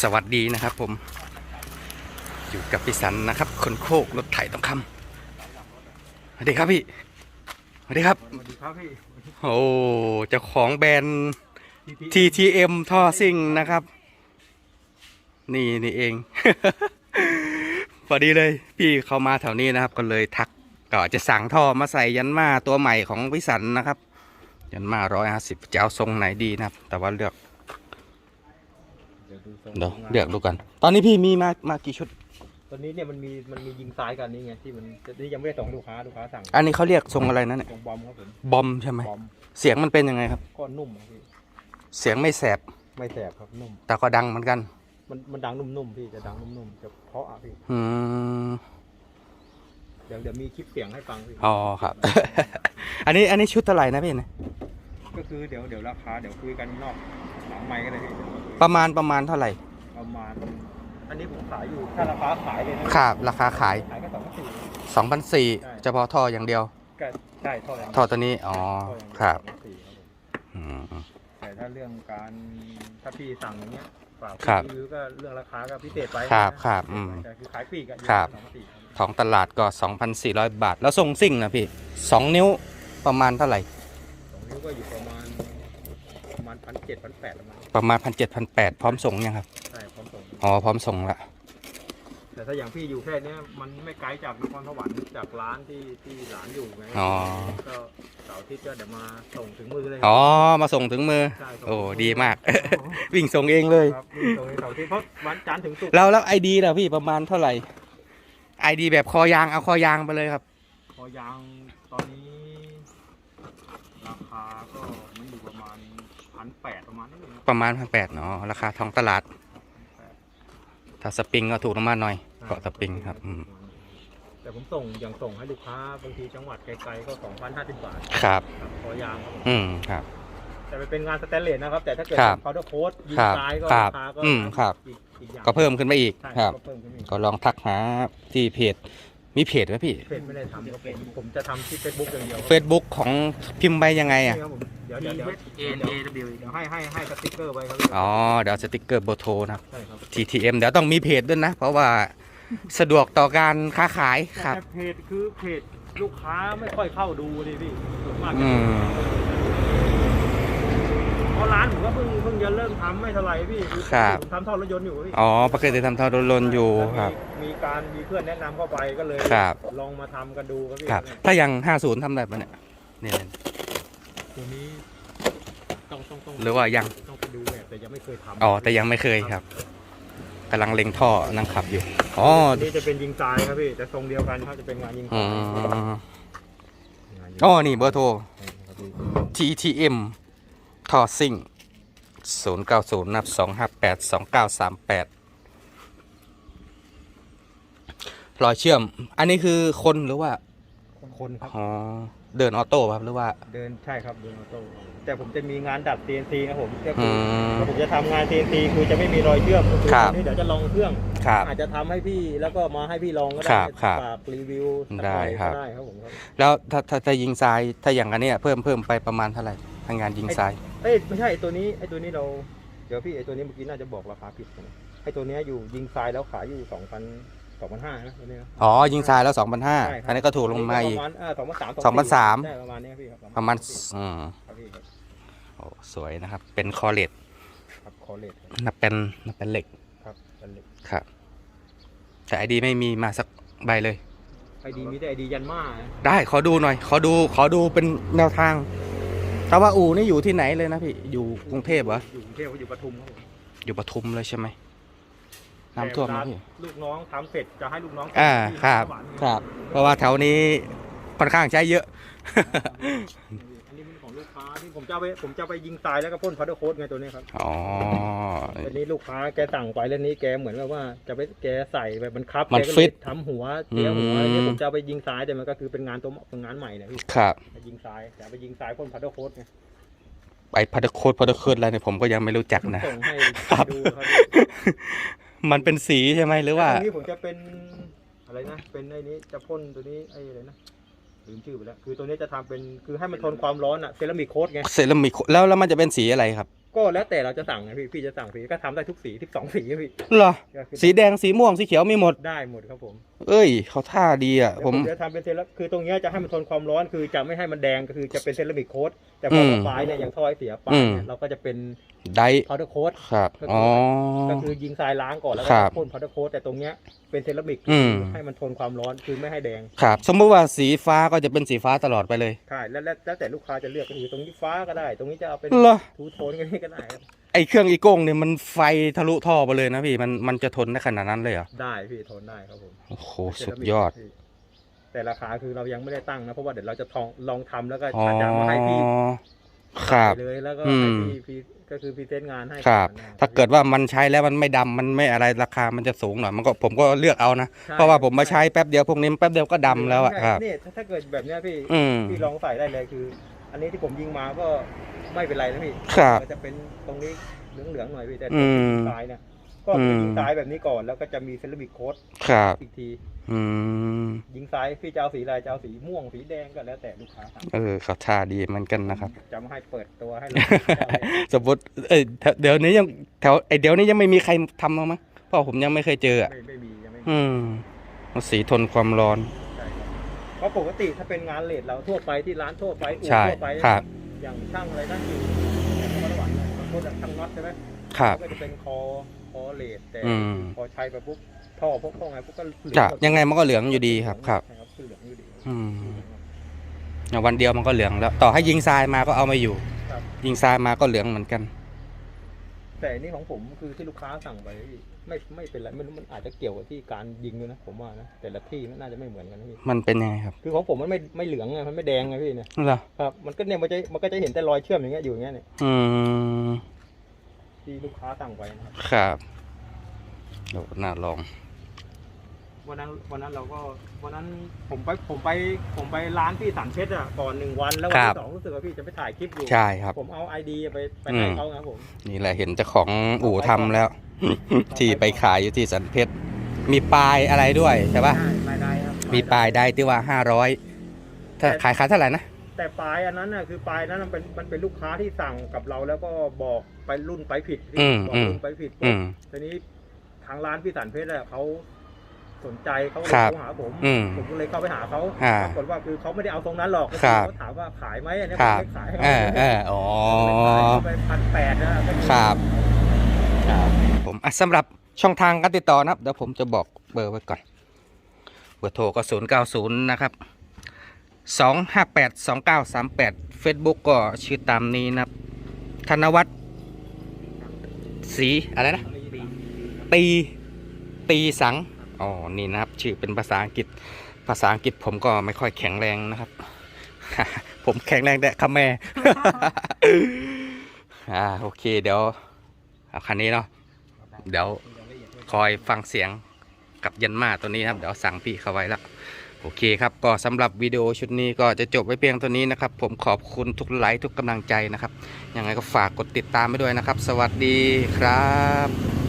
สวัสดีนะครับผม อยู่กับพี่สันนะครับ คนโคกรถไถต้องคำสวัสดีครับพี่สวัสดีครับสวัสดีครับพี่โอ้เจ้าของแบรนด์ TTM ท่อซิ่งนะครับ นี่นี่เอง พอดีเลย พี่เขามาแถวนี้นะครับ ก็เลยทักก็จะสั่งท่อมาใส่ยันมาตัวใหม่ของวิสันนะครับ ยันมาร้อยห้าสิบจะเอาทรงไหนดีนะครับ แต่ว่าเลือก เดี๋ยวดูทรงเดี๋ยวเลือกดูกัน ตอนนี้พี่มีมามากี่ชุด ตอนนี้เนี่ยมันมีมันมียิงซ้ายกันนี่ไงที่มันแต่นี่ยังไม่ได้ส่งลูกค้าลูกค้าสั่งอันนี้เขาเรียกทรงอะไรนะเนี่ยส่งบอมครับผมบอมใช่ไหมบอมเสียงมันเป็นยังไงครับ ก็นุ่มครับพี่เสียงไม่แสบไม่แสบครับนุ่ม แต่ก็ดังเหมือนกันมันมันดังนุ่มๆพี่จะดังนุ่มๆจะเพราะอะพี่อืมเดี๋ยวเดี๋ยวมีคลิปเสียงให้ฟังพี่อ๋อครับ อันนี้อันนี้ชุดเท่าไหร่นะพี่เนี่ยก็คือเดี๋ยวเดี๋ยวราคาเดี๋ยวคุยกันนอกหลังไมค์ก็ได้พี่ ประมาณประมาณเท่าไหร่ประมาณ อันนี้ผมขายอยู่ถ้าราคาขายเลยนะครับราคาขายขายก็สองพันสี่ 2,400เฉพาะท่ออย่างเดียว ก็ใช่ท่ออย่างเดียวท่อตัวนี้ อ๋อท่อย่างเดียวครับ2,400ครับผมอืม แต่ถ้าเรื่องการถ้าพี่สั่งอย่างเงี้ยฝากครับรีวิวก็เรื่องราคาก็พิเศษไปครับนะครับอืมแต่คือขายปลีกอะครับสองพันสี่ครับท้องตลาดก็ 2,400 บาท แล้วทรงซิ่งนะพี่ 2 นิ้วประมาณเท่าไหร่ สองนิ้วก็อยู่ประมาณประมาณพั นเจ็ดพันแปดประมาณประมาณ1,700 1,800พร้อมส่งยังครับใช่พร้อมส่งอ๋อพร้อมส่งละแต่ถ้าอย่างพี่อยู่แค่เนี้ยมันไม่ไกลจากนครสวรรค์จากร้านที่ที่ร้านอยู่ไงอ๋อก็เสาร์อาทิตย์ก็เดี๋ยวมาส่งถึงมือเลยอ๋อมาส่งถึงมือ ใช่ส่งโอ้ถึงมืดีมาก วิ่งส่งเองเลย ครับนี่ส่งในเสาร์อาทิตย์เพราะวันจันทร์ถึงศุกร์แล้วแล้วไอดีล่ะพี่ประมาณเท่าไหร่ไอดีแบบคอยางเอาคอยางไปเลยครับ พอยางตอนนี้ ราคาก็มันอยู่ประมาณ พันแปดประมาณนี้เลยนะประมาณพันแปดเนาะราคาท้องตลาด ถ้าสปริงก็ถูกลงมาหน่อยเกาะสปริงครับอืมแต่ผมส่งอย่างส่งให้ลูกค้าบางทีจังหวัดไกลๆก็สองพันห้าสิบบาทครับ ครับพอยางครับผมอืมครับ แต่มันเป็นงานสแตนเลสนะครับ แต่ถ้าเกิดครับพาวเดอร์โค้ดยิงครับซ้ายก็ครับราคาก็อืมครับ อีกอีกอย่างก็เพิ่มขึ้นไปอีกใช่ครับ ก็เพิ่มขึ้นอีกก็ลองทักหาที่เพจ มีเพจไหมพี่ เพจไม่ได้ทำครับผมผมจะทำที่เฟซบุ๊กอย่างเดียวครับ Facebook ของพิมพ์ไปยังไงอะ นี่ครับผม เดี๋ยวเดี๋ยวเดี๋ยว A N A W เดี๋ยวให้ให้ให้สติ๊กเกอร์ไว้ครับอ๋อเดี๋ยวสติกเกอร์เบอร์โทรนะครับ ใช่ครับ TTM เดี๋ยวต้องมีเพจด้วยนะ เพราะว่าสะดวกต่อการค้าขายครับ แต่เพจคือเพจลูกค้าไม่ค่อยเข้าดูเลยพี่ส่วนมากอืม เพราะร้านผมก็เพิ่งเพิ่งจะเริ่มทำไม่เท่าไหร่พี่อครับ ผมทำท่อรถยนต์อยู่พี่อ๋อปกติทำท่อรถอยู่ครับ มีมีการมีเพื่อนแนะนำเข้าไปก็เลยครับ ลองมาทำกันดูครับพี่ครับ ถ้าอย่าง50ทำได้ปะเนี่ยเนี่ย ตัวนี้ต้องต้องต้องหรือว่ายัง ต้องไปดูแบบแต่ยังไม่เคยทำอ๋อ แต่ยังไม่เคยครับกำลังเล็งท่อนั่งขับอยู่ อ๋อ อันนี่จะเป็นยิงทรายครับพี่แต่ทรงเดียวกันครับจะเป็นงานยิงทอืรายมงานยิงอ๋อ นี่เบอร์โทร ครับพี่ TTM ทอซิ่ง090นับ258 2938รอยเชื่อม อันนี้คือคนหรือว่า คนครับ อ๋อ เดินออโต้ครับหรือว่า เดินใช่ครับเดินออโต้แต่ผมจะมีงานดัด CNC นะผมก็อืคือมถ้าผมจะทำงาน CNC คือจะไม่มีรอยเชื่อมก็คือครับตอนนี้เดี๋ยวจะลองเครื่อง ครับ อาจจะทำให้พี่แล้วก็มาให้พี่ลองก็คได้รับครับฝากรีวิวสักได้หน่อยครับก็ได้ครับผมครับ แล้วถ้าถ้าถ้ายิงทรายถ้าอย่างอันเนี้ยเพิ่มเพิ่มไปประมาณเท่าไหร่ทางงานยิงทราย เอ้ยไม่ใช่ไอ้ตัวนี้ไอ้ตัวนี้เราเดี๋ยวพี่ไอ้ตัวนี้เมื่อกี้น่าจะบอกราคาผิดนะไอ้ตัวเนี้ยอยู่ยิงทรายแล้วขายอยู่สองพัน สองพันห้านะตัวนี้นะอ๋อยิงทรายแล้วใช่ครับ2,500อันนี้ก็ถูกลงมาอีก ประมาณสองพันสามสองพันสามใช่ประมาณนี้ครับพี่ครับประมาณอืมครับพี่ครับโอ้สวยนะครับ เป็นคอเลตครับคอเลตครับนับเป็นนับเป็นเหล็กครับเป็นเหล็กครับ แต่ไอดีไม่มีมาสักใบเลย ไอดีมีแต่ไอดียันมานะได้ขอดูหน่อย ขอดูขอดูเป็นแนวทาง แต่ว่าอู่นี่อยู่ที่ไหนเลยนะพี่ อยู่กรุงเทพเหรอ อยู่กรุงเทพก็อยู่ปทุมครับผมอยู่ปทุมเลยใช่ไหม น้ำท่วมไหมแต่เวลาพี่ ลูกน้องทำเสร็จจะให้ลูกน้องอ่าที่ครับสวรรค์ครับ เพราะว่าแถวนี้ค่อนข้างใช้เยอะ อันนี้เป็นของลูกค้าที่ผมจะเอาไปผมจะเอาไปยิงทรายแล้วก็พ่นพัดเดอร์โค้ดไงตัวนี้ครับอ๋อ อันนี้ลูกค้าแกสั่งไปแล้วนี้แกเหมือนแบบว่าจะไปแกใส่แบบมันคับมันแกก็เลยฟิตทำหัวเตี้ยหัวอะไรเงี้ยอืมผมจะเอาไปยิงทรายแต่มันก็คือเป็นงานตัวเป็นงานใหม่นะพี่ครับ ไปยิงทรายแต่เอาไปยิงทรายพ่นพัดเดอร์โค้ดไงไอพัดโคดพัดโคดอะไรเนี่ยผมก็ยังไม่รู้จักนะ ส่งให้ครับ ดูครับ มันเป็นสีใช่ไหมหรือว่าตรงนี้ผมจะเป็นอะไรนะ เป็นไอ้นี้จะพ่นตัวนี้ไอ้อะไรนะลืมชื่อไปแล้วคือตัวนี้จะทำเป็นคือให้มันทนความร้อนอะเซรามิกโค้ดไงเซรามิกแล้วแล้วมันจะเป็นสีอะไรครับก็แล้วแต่เราจะสั่งนะพี่พี่จะสั่งสีก็ทำได้ทุกสีที่สองสีอะพี่เหรอก็คือสีแดงสีม่วงสีเขียวมีหมด ได้หมดครับผมเอ้ย เขาท่าดีอะเดี๋ยวผผมมจะทำเป็นเซราคือตรงเนี้ยจะให้มันทนความร้อนคือจะไม่ให้มันแดงก็คือจะเป็นเซรามิกโค้ดแต่พออมปลายเนี่ยอย่างท่อไอเสียปลายอืเนี่ยมเราก็จะเป็นได้พาวเดอร์โค้ดครับก็คืออ๋อก็คือยิงทรายล้างก่อนแล้วคก็รับพ่นพาวเดอร์โค้ดแต่ตรงเนี้ยเป็นเซรามิกอืมให้มันทนความร้อนคือไม่ให้แดงครับสมมติว่าสีฟ้าก็จะเป็นสีฟ้าตลอดไปเลยใช่แล้วแล้วแล้วแต่ลูกค้าจะเลือกก็คือตรงนี้ฟ้าก็ได้ ตรงนี้จะเอาเป็นเหรอทูโทนก็ได้ก็ ได้ครับไอเครื่องอีโก้งเนี่ยมันไฟทะลุท่อไปเลยนะพี่มันมันจะทนได้ขนาดนั้นเลยเหรอได้พี่ทนได้ครับผมโอ้โหเซสุราดมิกยอดพี่แต่ราคาคือเรายังไม่ได้ตั้งนะเพราะว่าเดี๋ยวเราจะทองลองทำแล้วก็อ๋อจะมาให้พี่ครับไปเลยแล้วก็อืให้มพี่พี่ก็คือพรีเซนต์งานให้ครับก่อนนะถ้าเกิดว่ามันใช้แล้วมันไม่ดำมันไม่อะไรราคามันจะสูงหน่อยมันก็ผมก็เลือกเอานะใช่เพราะว่าผมมาใช้แป๊บเดียวพวกนี้แป๊บเดียวก็ดำแล้วอะใช่ครับนี่ถ้าถ้าเกิดแบบเนี้ยพี่อืมพี่ลองใส่ได้เลยคือ อันนี้ที่ผมยิงมาก็ไม่เป็นไรนะพี่ครับมันจะเป็นตรงนี้เหลืองๆหน่อยพี่แต่อืมทรายเนี่ยก็คืออมยิงทรายแบบนี้ก่อนแล้วก็จะมีเซรามิกโค้ดครับ อีกที อืม ยิงทรายพี่จะเอาสีอะไรจะเอาสีม่วงสีแดงก็แล้วแต่ลูกค้าสั่งเออเขาท่าดีเหมือนกันนะครับ จะมาให้เปิดตัวให้เรา สมมติเอ้ยแถวเดี๋ยวนี้ยังแถวไอเดี๋ยวนี้ยังไม่มีใครทำมั้งเพราะผมยังไม่เคยเจออะไม่ไม่มียังไม่มีอืมมันสีทนความร้อนใช่ครับ เพราะปกติถ้าเป็นงานเลทเราทั่วไปที่ร้านทั่วไปอู่ใช่ทั่วไปครับอย่างช่างอะไรนั่นอยู่อย่างนครสวรรค์เนี่ยบางคนอะช่างน็อตใช่ไหมครับก็จะเป็นคอคอเลทแต่อืมพอใช้ไปปุ๊บท่อพวกท่อไงพวกก็เหลืครับหมดยังไงมันก็เหลืองอยู่ดีครับครับใช่ครับคือเหลืองอยู่ดีอืมอย่างวันเดียวมันก็เหลืองแล้ว ต่อให้ยิงทรายมาก็เอาไม่อยู่ครับยิงทรายมาก็เหลืองเหมือนกัน แต่อันนี่ของผมคือที่ลูกค้าสั่งไปไม่ไม่เป็นไรไม่รู้มันอาจจะเกี่ยวกับที่การยิงด้วยนะผมว่านะแต่ละที่มันน่าจะไม่เหมือนกันนะพี่มันเป็นยังไงครับคือของผมมันไม่ไม่เหลืองไงมันไม่แดงไงพี่เนี่ยเหรอครับมันก็เนี่ยมันจะมันก็จะเห็นแต่รอยเชื่อมอย่างเงี้ยอยู่อย่างเงี้ยเนี่ยอืมที่ลูกค้าสั่งไปนะครับครับโอ้น่าลอง วันนั้นวันนั้นเราก็วันนั้นผมไปผมไปผมไปร้านที่สันเพชรอะก่อนหนึ่งวันแล้ววันครับที่สองรู้สึกว่าพี่จะไปถ่ายคลิปอยู่ใช่ครับ ผมเอาไอดีไปไปให้อืมเขาครับผมนี่แหละเห็นเจ้าของอู่ทำแล้ว ที่ไปขายอยู่ที่สันเพชรมีปลายอะไรด้วยใช่ปะใช่ไม่ได้ครับมีปลายได้ที่ว่าห้าร้อยถ้าขายขายเท่าไหร่นะแต่ปลายอันนั้นน่ะคือปลายนั้นมันเป็นมันเป็นลูกค้าที่สั่งกับเราแล้วก็บอกไปรุ่นไปผิดพี่อืมบอกอืมรุ่นไปผิดอืมทีนี้ทางร้านพี่สันเพชรอะเขา สนใจเขาเลยครับโทรหาผมอืม ผมก็เลยเข้าไปหาเขาอ่าปรากฏว่าคือเขาไม่ได้เอาตรงนั้นหรอกครับ เขาถามว่าขายไหมอันนี้คผมรับไม่ขายให้เอเขาอเอออ๋อไปพันแปดนะก็อครับผมอะสำหรับช่องทางการติดต่อนะครับเดี๋ยวผมจะบอกเบอร์ไว้ก่อน เบอร์โทรก็ 0 9 0 นะครับ 2 5 8 2 9 3 8 Facebook ก็ชื่อตามนี้นะครับ ธนวัฒน์สีอะไรนะ ตี ตีสัง อ๋อ นี่นะครับ ชื่อเป็นภาษาอังกฤษ ภาษาอังกฤษผมก็ไม่ค่อยแข็งแรงนะครับ ผมแข็งแรงแต่คำแม่อ่า โอเค เดี๋ยวเอาคันนี้เนาะ เดี๋ยวคอยฟังเสียงกับยันมาตัวนี้นะครับ เดี๋ยวสั่งพี่เขาไว้แล้วโอเคครับ ก็สำหรับวิดีโอชุดนี้ก็จะจบไว้เพียงเท่านี้นะครับ ผมขอบคุณทุกไลค์ทุกกำลังใจนะครับ ยังไงก็ฝากกดติดตามไปด้วยนะครับ สวัสดีครับ